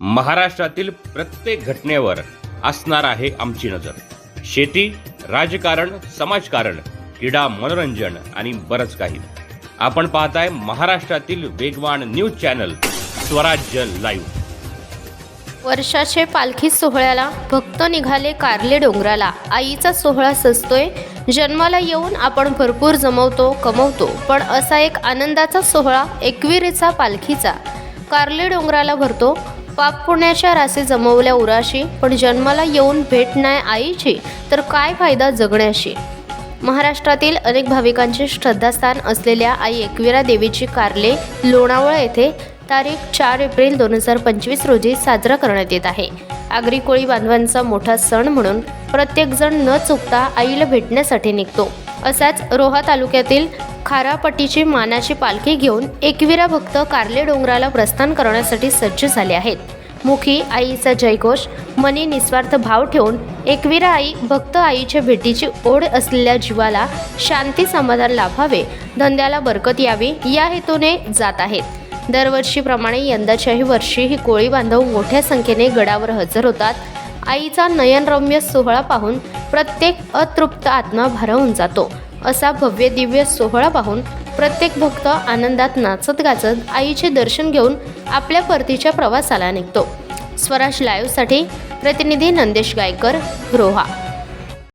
महाराष्ट्रातील प्रत्येक घटनेवर असणार आहे आमची नजर. शेती राजकारण समाजकारण क्रीडा मनोरंजन आणि बरंच काही. आपण पाहताय महाराष्ट्रातील वेगवान न्यूज चॅनल स्वराज्य लाईव्ह. वर्षाचे पालखी सोहळ्याला भक्त निघाले कारले डोंगराला. आईचा सोहळा सजतोय. जन्माला येऊन आपण भरपूर जमवतो कमवतो पण असा एक आनंदाचा सोहळा एकविरेचा पालखीचा. कारले डोंगराला भरतो. पाप पुण्याच्या रासे जमवल्या उराशी पण जन्माला येऊन भेट नाही आईची तर काय फायदा जगण्याशी? महाराष्ट्रातील अनेक भाविकांचे श्रद्धास्थान असलेल्या आई एकविरा देवीची कारले लोणावळा येथे तारीख चार एप्रिल दोन हजार पंचवीस रोजी साजरा करण्यात येत आहे. आगरी कोळी बांधवांचा मोठा सण म्हणून प्रत्येकजण न चुकता आईला भेटण्यासाठी निघतो. असाच रोहा तालुक्यातील खारापट्टीची मानाची पालखी घेऊन एकविरा भक्त कार्ले डोंगराला प्रस्थान करण्यासाठी सज्ज झाले आहेत. मुखी आईचा जयघोष मनी निस्वार्थ भाव ठेवून एकविरा आई भक्त आईच्या भेटीची ओढ असलेल्या जीवाला शांती समाधान लाभावे धंद्याला बरकत यावी या हेतूने जात आहेत. दरवर्षीप्रमाणे यंदाच्याही वर्षी ही कोळी बांधव मोठ्या संख्येने गडावर हजर होतात. आईचा नयनरम्य सोहळा पाहून प्रत्येक अतृप्त आत्मा भारावून जातो. असा भव्य दिव्य सोहळा पाहून प्रत्येक भक्त आनंदात नाचत गाचत आईचे दर्शन घेऊन आपल्या परतीच्या प्रवासाला निघतो. स्वराज लाईव्हसाठी प्रतिनिधी नंदेश गायकर रोहा.